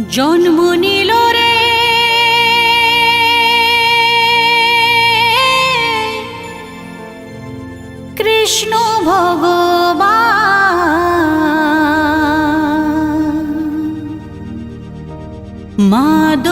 জন্ম নিল রে। কৃষ্ণ ভগবান। মাদ